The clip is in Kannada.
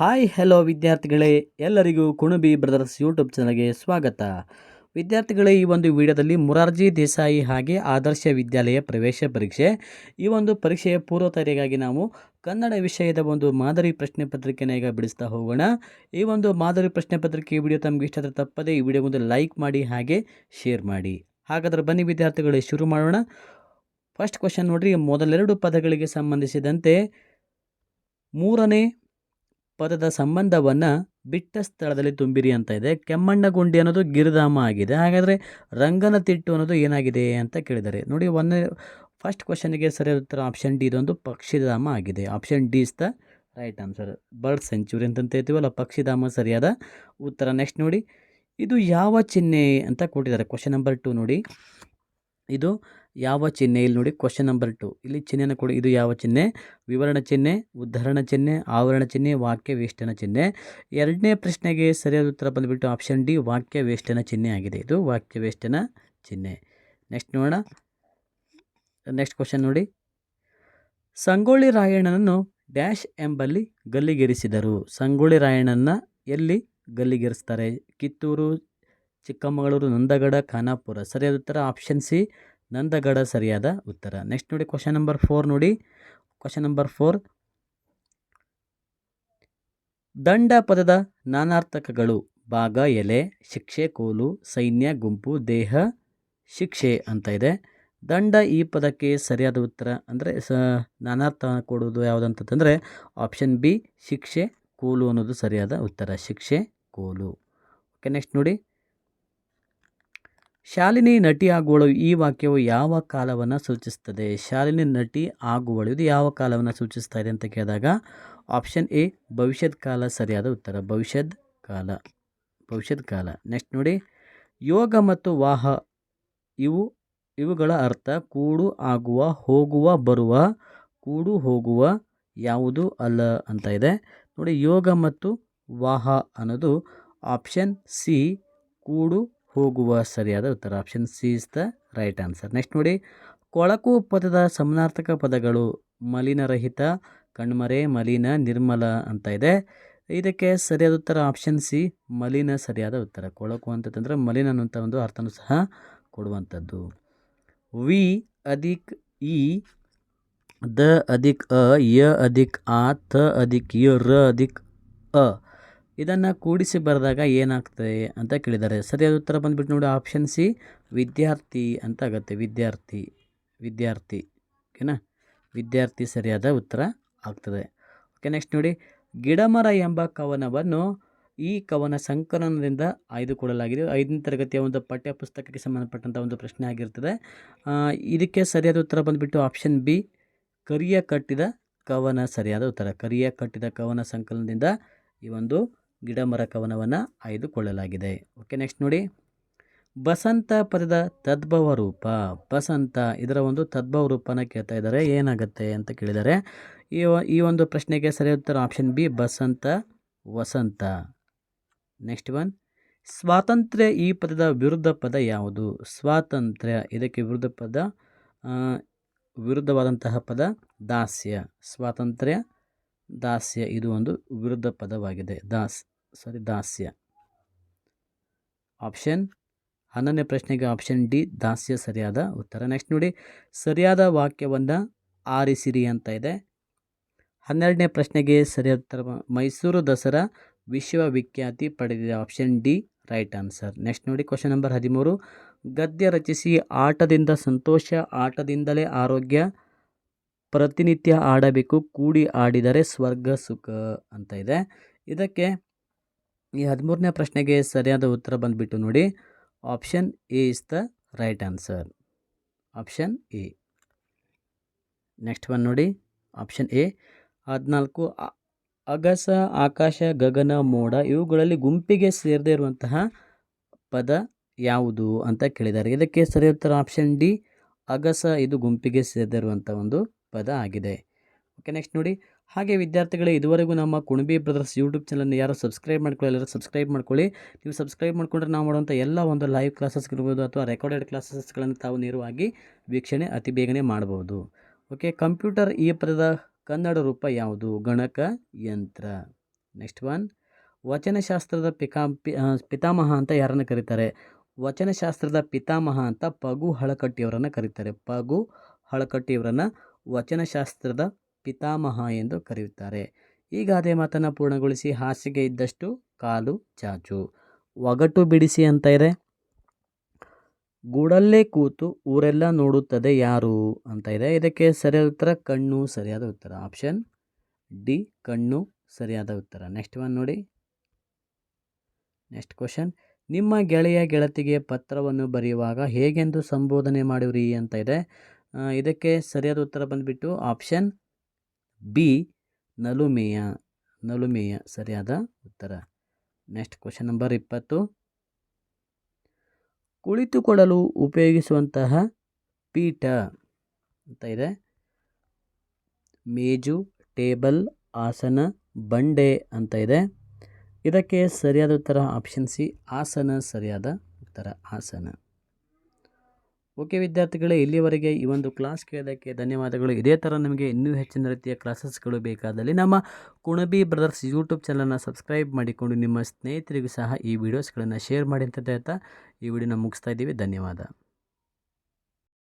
ಹಾಯ್ ಹೆಲೋ ವಿದ್ಯಾರ್ಥಿಗಳೇ. ಎಲ್ಲರಿಗೂ ಕುಣಬಿ ಬ್ರದರ್ಸ್ ಯೂಟ್ಯೂಬ್ ಚಾನಲ್ಗೆ ಸ್ವಾಗತ. ವಿದ್ಯಾರ್ಥಿಗಳೇ, ಈ ಒಂದು ವಿಡಿಯೋದಲ್ಲಿ ಮುರಾರ್ಜಿ ದೇಸಾಯಿ ಹಾಗೆ ಆದರ್ಶ ವಿದ್ಯಾಲಯ ಪ್ರವೇಶ ಪರೀಕ್ಷೆ. ಈ ಒಂದು ಪರೀಕ್ಷೆಯ ಪೂರ್ವ ತಯಾರಿಗಾಗಿ ನಾವು ಕನ್ನಡ ವಿಷಯದ ಒಂದು ಮಾದರಿ ಪ್ರಶ್ನೆ ಪತ್ರಿಕೆನ ಈಗ ಬಿಡಿಸ್ತಾ ಹೋಗೋಣ. ಈ ಒಂದು ಮಾದರಿ ಪ್ರಶ್ನೆ ಪತ್ರಿಕೆ ವಿಡಿಯೋ ತಮಗೆ ಇಷ್ಟ ಆದರೆ ತಪ್ಪದೇ ಈ ವಿಡಿಯೋ ಒಂದು ಲೈಕ್ ಮಾಡಿ, ಹಾಗೆ ಶೇರ್ ಮಾಡಿ. ಹಾಗಾದರೆ ಬನ್ನಿ ವಿದ್ಯಾರ್ಥಿಗಳೇ, ಶುರು ಮಾಡೋಣ. ಫಸ್ಟ್ ಕ್ವಶನ್ ನೋಡ್ರಿ, ಮೊದಲೆರಡು ಪದಗಳಿಗೆ ಸಂಬಂಧಿಸಿದಂತೆ ಮೂರನೇ ಪದದ ಸಂಬಂಧವನ್ನು ಬಿಟ್ಟ ಸ್ಥಳದಲ್ಲಿ ತುಂಬಿರಿ ಅಂತ ಇದೆ. ಕೆಮ್ಮಣ್ಣಗುಂಡಿ ಅನ್ನೋದು ಗಿರಿಧಾಮ ಆಗಿದೆ. ಹಾಗಾದರೆ ರಂಗನತಿಟ್ಟು ಅನ್ನೋದು ಏನಾಗಿದೆ ಅಂತ ಕೇಳಿದ್ದಾರೆ ನೋಡಿ ಒಂದನೇ ಫಸ್ಟ್ ಕ್ವಶನ್ಗೆ ಸರಿಯಾದ ಉತ್ತರ ಆಪ್ಷನ್ ಡಿ ಇದೊಂದು ಪಕ್ಷಿಧಾಮ ಆಗಿದೆ. Option D is the right answer bird sanctuary ಅಂತ ಹೇಳ್ತೀವಲ್ಲ, ಪಕ್ಷಿಧಾಮ ಸರಿಯಾದ ಉತ್ತರ. ನೆಕ್ಸ್ಟ್ ನೋಡಿ, ಇದು ಯಾವ ಚಿಹ್ನೆ ಅಂತ ಕೊಟ್ಟಿದ್ದಾರೆ. ಕ್ವಶನ್ ನಂಬರ್ ಟು ನೋಡಿ. ಇದು ಯಾವ ಚಿಹ್ನೆ? ಇಲ್ಲಿ ನೋಡಿ ಕ್ವಶನ್ ನಂಬರ್ ಟು ಇಲ್ಲಿ ಚಿಹ್ನೆನ ಕೊಡಿ. ಇದು ಯಾವ ಚಿಹ್ನೆ? ವಿವರಣ ಚಿಹ್ನೆ, ಉದ್ಧರಣ ಚಿಹ್ನೆ, ಆವರಣ ಚಿಹ್ನೆ, ವಾಕ್ಯ ವೇಷ್ಟನ ಚಿಹ್ನೆ. ಎರಡನೇ ಪ್ರಶ್ನೆಗೆ ಸರಿಯಾದ ಉತ್ತರ ಬಂದುಬಿಟ್ಟು ಆಪ್ಷನ್ ಡಿ ವಾಕ್ಯ ವೇಷ್ಟನ ಚಿಹ್ನೆ ಆಗಿದೆ. ಇದು ವಾಕ್ಯ ವೇಷ್ಟನ ಚಿಹ್ನೆ. ನೆಕ್ಸ್ಟ್ ನೋಡೋಣ. ನೆಕ್ಸ್ಟ್ ಕ್ವಶನ್ ನೋಡಿ. ಸಂಗೊಳ್ಳಿ ರಾಯಣ್ಣನನ್ನು ಡ್ಯಾಶ್ ಎಂಬಲ್ಲಿ ಗಲ್ಲಿಗೇರಿಸಿದರು. ಸಂಗೊಳ್ಳಿ ರಾಯಣ್ಣನ ಎಲ್ಲಿ ಗಲ್ಲಿಗೇರಿಸ್ತಾರೆ? ಕಿತ್ತೂರು ಚಿಕ್ಕಮಗಳೂರು, ನಂದಗಡ, ಖಾನಾಪುರ. ಸರಿಯಾದ ಉತ್ತರ ಆಪ್ಷನ್ ಸಿ ನಂದಗಡ ಸರಿಯಾದ ಉತ್ತರ. ನೆಕ್ಸ್ಟ್ ನೋಡಿ ಕ್ವಶನ್ ನಂಬರ್ ಫೋರ್ ನೋಡಿ. ಕ್ವಶನ್ ನಂಬರ್ ಫೋರ್ ದಂಡ ಪದದ ನಾನಾರ್ಥಕಗಳು ಭಾಗ, ಎಲೆ, ಶಿಕ್ಷೆ, ಕೋಲು, ಸೈನ್ಯ, ಗುಂಪು, ದೇಹ, ಶಿಕ್ಷೆ ಅಂತ ಇದೆ. ದಂಡ ಈ ಪದಕ್ಕೆ ಸರಿಯಾದ ಉತ್ತರ ಅಂದರೆ ಸ, ನಾನಾರ್ಥ ಕೊಡೋದು ಯಾವುದಂತಂದರೆ ಆಪ್ಷನ್ ಬಿ ಶಿಕ್ಷೆ, ಕೋಲು ಅನ್ನೋದು ಸರಿಯಾದ ಉತ್ತರ. ಶಿಕ್ಷೆ, ಕೋಲು. ಓಕೆ ನೆಕ್ಸ್ಟ್ ನೋಡಿ. ಶಾಲಿನಿ ನಟಿ ಆಗುವಳು ಈ ವಾಕ್ಯವು ಯಾವ ಕಾಲವನ್ನು ಸೂಚಿಸ್ತದೆ ಶಾಲಿನಿ ನಟಿ ಆಗುವಳು ಇದು ಯಾವ ಕಾಲವನ್ನು ಸೂಚಿಸ್ತಾ ಇದೆ ಅಂತ ಕೇಳಿದಾಗ ಆಪ್ಷನ್ ಎ ಭವಿಷ್ಯದ ಕಾಲ. ಸರಿಯಾದ ಉತ್ತರ, ಭವಿಷ್ಯದ ಕಾಲ. ಭವಿಷ್ಯದ ಕಾಲ. ನೆಕ್ಸ್ಟ್ ನೋಡಿ. ಯೋಗ ಮತ್ತು ವಾಹ, ಇವು, ಇವುಗಳ ಅರ್ಥ ಕೂಡು ಆಗುವ, ಹೋಗುವ, ಬರುವ, ಕೂಡು ಹೋಗುವ ಯಾವುದು ಅಲ್ಲ ಅಂತ ಇದೆ. ನೋಡಿ ಯೋಗ ಮತ್ತು ವಾಹ ಅನ್ನೋದು ಆಪ್ಷನ್ ಸಿ ಕೂಡು ಹೋಗುವ ಸರಿಯಾದ ಉತ್ತರ option C is the right answer next ನೋಡಿ, ಕೊಳಕು ಪದದ ಸಮನಾರ್ಥಕ ಪದಗಳು ಮಲಿನರಹಿತ, ಕಣ್ಮರೆ, ಮಲಿನ, ನಿರ್ಮಲ ಅಂತ ಇದೆ. ಇದಕ್ಕೆ ಸರಿಯಾದ ಉತ್ತರ ಆಪ್ಷನ್ ಸಿ ಮಲಿನ ಸರಿಯಾದ ಉತ್ತರ. ಕೊಳಕು ಅಂತಂದರೆ ಮಲಿನ ಅನ್ನುವಂಥ ಒಂದು ಅರ್ಥನೂ ಸಹ ಕೊಡುವಂಥದ್ದು. ವಿ ಅಧಿಕ್ ಇ ದ ಅಧಿಕ್ ಅ, ಯ ಅಧಿಕ್ ಆ, ತ ಅಧಿಕ್ ಯ, ರ ಅಧಿಕ್ ಅ. ಇದನ್ನು ಕೂಡಿಸಿ ಬರೆದಾಗ ಏನಾಗ್ತದೆ ಅಂತ ಕೇಳಿದ್ದಾರೆ. ಸರಿಯಾದ ಉತ್ತರ ಬಂದುಬಿಟ್ಟು ನೋಡಿ ಆಪ್ಷನ್ ಸಿ ವಿದ್ಯಾರ್ಥಿ ಅಂತ ಆಗುತ್ತೆ. ವಿದ್ಯಾರ್ಥಿ ವಿದ್ಯಾರ್ಥಿ, ಓಕೆನಾ? ವಿದ್ಯಾರ್ಥಿ ಸರಿಯಾದ ಉತ್ತರ ಆಗ್ತದೆ. ಓಕೆ ನೆಕ್ಸ್ಟ್ ನೋಡಿ. ಗಿಡಮರ ಎಂಬ ಕವನವನ್ನು ಈ ಕವನ ಸಂಕಲನದಿಂದ ಆಯ್ದುಕೊಳ್ಳಲಾಗಿದೆ. ಐದನೇ ತರಗತಿಯ ಒಂದು ಪಠ್ಯ ಪುಸ್ತಕಕ್ಕೆ ಸಂಬಂಧಪಟ್ಟಂಥ ಒಂದು ಪ್ರಶ್ನೆ ಆಗಿರ್ತದೆ. ಇದಕ್ಕೆ ಸರಿಯಾದ ಉತ್ತರ ಬಂದುಬಿಟ್ಟು ಆಪ್ಷನ್ ಬಿ ಕರಿಯ ಕಟ್ಟಿದ ಕವನ ಸರಿಯಾದ ಉತ್ತರ. ಕರಿಯ ಕಟ್ಟಿದ ಕವನ ಸಂಕಲನದಿಂದ ಈ ಒಂದು ಗಿಡಮರ ಕವನವನ್ನು ಆಯ್ದುಕೊಳ್ಳಲಾಗಿದೆ. ಓಕೆ, ನೆಕ್ಸ್ಟ್ ನೋಡಿ. ಬಸಂತ ಪದದ ತದ್ಭವ ರೂಪ ಬಸಂತ ಇದರ ಒಂದು ತದ್ಭವ ರೂಪನ ಕೇಳ್ತಾ ಇದ್ದಾರೆ. ಏನಾಗುತ್ತೆ ಅಂತ ಕೇಳಿದ್ದಾರೆ. ಈ ಈ ಒಂದು ಪ್ರಶ್ನೆಗೆ ಸರಿ ಉತ್ತರ ಆಪ್ಷನ್ ಬಿ ಬಸಂತ, ವಸಂತ. ನೆಕ್ಸ್ಟ್ ಒನ್ ಸ್ವಾತಂತ್ರ್ಯ ಈ ಪದದ ವಿರುದ್ಧ ಪದ ಯಾವುದು? ಸ್ವಾತಂತ್ರ್ಯ ಇದಕ್ಕೆ ವಿರುದ್ಧ ಪದ ವಿರುದ್ಧವಾದಂತಹ ಪದ ದಾಸ್ಯ. ಸ್ವಾತಂತ್ರ್ಯ ದಾಸ್ಯ ಇದು ಒಂದು ವಿರುದ್ಧ ಪದವಾಗಿದೆ. ದಾಸ್ ಸಾರಿ ದಾಸ್ಯ. ಆಪ್ಷನ್ ಹನ್ನೊಂದನೇ ಪ್ರಶ್ನೆಗೆ ಆಪ್ಷನ್ ಡಿ ದಾಸ್ಯ ಸರಿಯಾದ ಉತ್ತರ. ನೆಕ್ಸ್ಟ್ ನೋಡಿ, ಸರಿಯಾದ ವಾಕ್ಯವನ್ನು ಆರಿಸಿರಿ ಅಂತ ಇದೆ. ಹನ್ನೆರಡನೇ ಪ್ರಶ್ನೆಗೆ ಸರಿಯಾದ ಉತ್ತರ ಮೈಸೂರು ದಸರಾ ವಿಶ್ವವಿಖ್ಯಾತಿ ಪಡೆದಿದೆ. Option D right answer next ನೋಡಿ ಕ್ವಶನ್ ನಂಬರ್ ಹದಿಮೂರು. ಗದ್ಯ ರಚಿಸಿ ಆಟದಿಂದ, ಸಂತೋಷ ಆಟದಿಂದಲೇ ಆರೋಗ್ಯ ಪ್ರತಿನಿತ್ಯ ಆಡಬೇಕು, ಕೂಡಿ ಆಡಿದರೆ ಸ್ವರ್ಗ, ಸುಖ ಅಂತ ಇದೆ. ಇದಕ್ಕೆ ಈ ಹದಿಮೂರನೇ ಪ್ರಶ್ನೆಗೆ ಸರಿಯಾದ ಉತ್ತರ ಬಂದುಬಿಟ್ಟು ನೋಡಿ. Option A is the right answer option A next one ನೋಡಿ. ಆಪ್ಷನ್ ಎ ಹದಿನಾಲ್ಕು ಅಗಸ, ಆಕಾಶ, ಗಗನ, ಮೋಡ ಇವುಗಳಲ್ಲಿ ಗುಂಪಿಗೆ ಸೇರದೇ ಇರುವಂತಹ ಪದ ಯಾವುದು ಅಂತ ಕೇಳಿದ್ದಾರೆ. ಇದಕ್ಕೆ ಸರಿಯಾದ ಉತ್ತರ ಆಪ್ಷನ್ ಡಿ ಅಗಸ ಇದು ಗುಂಪಿಗೆ ಸೇರದೇ ಇರುವಂಥ ಒಂದು ಪದ ಆಗಿದೆ. ಓಕೆ ನೆಕ್ಸ್ಟ್ ನೋಡಿ. ಹಾಗೆ ವಿದ್ಯಾರ್ಥಿಗಳೇ, ಇದುವರೆಗೂ ನಮ್ಮ ಕುಣಬಿ ಬ್ರದರ್ಸ್ ಯೂಟ್ಯೂಬ್ ಚಾನಲ್ನ ಯಾರು ಸಬ್ಸ್ಕ್ರೈಬ್ ಮಾಡ್ಕೊಳ್ಳಿ ಎಲ್ಲರೂ ಸಬ್ಸ್ಕ್ರೈಬ್ ಮಾಡ್ಕೊಳ್ಳಿ. ನೀವು ಸಬ್ಸ್ಕ್ರೈಬ್ ಮಾಡಿಕೊಂಡ್ರೆ ನಾವು ಮಾಡುವಂಥ ಎಲ್ಲ ಒಂದು ಲೈವ್ ಕ್ಲಾಸಸ್ಗಿರ್ಬೋದು ಅಥವಾ ರೆಕಾರ್ಡೆಡ್ ಕ್ಲಾಸಸ್ಗಳನ್ನು ತಾವು ನೇರವಾಗಿ ವೀಕ್ಷಣೆ, ಅತಿ ಬೇಗನೆ ಮಾಡ್ಬೋದು. ಓಕೆ ಕಂಪ್ಯೂಟರ್ ಈ ಪದದ ಕನ್ನಡ ರೂಪ ಯಾವುದು? ಗಣಕ ಯಂತ್ರ. ನೆಕ್ಸ್ಟ್ ಒನ್ ವಚನಶಾಸ್ತ್ರದ ಪಿಕಾ ಪಿತಾಮಹ ಅಂತ ಯಾರನ್ನು ಕರೀತಾರೆ? ವಚನಶಾಸ್ತ್ರದ ಪಿತಾಮಹ ಅಂತ ಪಗು ಹಳಕಟ್ಟಿಯವರನ್ನು ಕರೀತಾರೆ. ಪಗು ಹಳಕಟ್ಟಿಯವರನ್ನು ವಚನಶಾಸ್ತ್ರದ ಪಿತಾಮಹ ಎಂದು ಕರೆಯುತ್ತಾರೆ. ಈ ಗಾದೆ ಮಾತನ್ನು ಪೂರ್ಣಗೊಳಿಸಿ, ಹಾಸಿಗೆ ಇದ್ದಷ್ಟು ಕಾಲು ಚಾಚು. ಒಗಟು ಬಿಡಿಸಿ ಅಂತ ಇದೆ. ಗೂಡಲ್ಲೇ ಕೂತು ಊರೆಲ್ಲ ನೋಡುತ್ತದೆ ಯಾರು ಅಂತ ಇದೆ. ಇದಕ್ಕೆ ಸರಿಯಾದ ಉತ್ತರ, ಕಣ್ಣು ಸರಿಯಾದ ಉತ್ತರ. ಆಪ್ಷನ್ ಡಿ, ಕಣ್ಣು ಸರಿಯಾದ ಉತ್ತರ. ನೆಕ್ಸ್ಟ್ ಒನ್ ನೋಡಿ. Next question. ನಿಮ್ಮ ಗೆಳೆಯ ಗೆಳತಿಗೆ ಪತ್ರವನ್ನು ಬರೆಯುವಾಗ ಹೇಗೆಂದು ಸಂಬೋಧನೆ ಮಾಡಿವ್ರಿ ಅಂತ ಇದೆ. ಇದಕ್ಕೆ ಸರಿಯಾದ ಉತ್ತರ ಬಂದುಬಿಟ್ಟು ಆಪ್ಷನ್ ಬಿ ನಲುಮೇಯ ನಲುಮೇಯ ಸರಿಯಾದ ಉತ್ತರ. ನೆಕ್ಸ್ಟ್ ಕ್ವಶನ್ ನಂಬರ್ ಇಪ್ಪತ್ತು. ಕುಳಿತುಕೊಳ್ಳಲು ಉಪಯೋಗಿಸುವಂತಹ ಪೀಠ ಅಂತ ಇದೆ. ಮೇಜು, ಟೇಬಲ್, ಆಸನ, ಬಂಡೆ ಅಂತ ಇದೆ. ಇದಕ್ಕೆ ಸರಿಯಾದ ಉತ್ತರ ಆಪ್ಷನ್ ಸಿ ಆಸನ ಸರಿಯಾದ ಉತ್ತರ, ಆಸನ. ಓಕೆ ವಿದ್ಯಾರ್ಥಿಗಳೇ, ಇಲ್ಲಿವರೆಗೆ ಈ ಒಂದು ಕ್ಲಾಸ್ ಕೇಳೋದಕ್ಕೆ ಧನ್ಯವಾದಗಳು. ಇದೇ ಥರ ನಿಮಗೆ ಇನ್ನೂ ಹೆಚ್ಚಿನ ರೀತಿಯ ಕ್ಲಾಸಸ್ಗಳು ಬೇಕಾದಲ್ಲಿ ನಮ್ಮ ಕುಣಬಿ ಬ್ರದರ್ಸ್ ಯೂಟ್ಯೂಬ್ ಚಾನಲ್ನ ಸಬ್ಸ್ಕ್ರೈಬ್ ಮಾಡಿಕೊಂಡು ನಿಮ್ಮ ಸ್ನೇಹಿತರಿಗೂ ಸಹ ಈ ವಿಡಿಯೋಸ್ಗಳನ್ನು ಶೇರ್ ಮಾಡಿ ಅಂತ ಹೇಳ್ತಾ ಈ ವಿಡಿಯೋನ ಮುಗಿಸ್ತಾ ಇದ್ದೀವಿ. ಧನ್ಯವಾದ.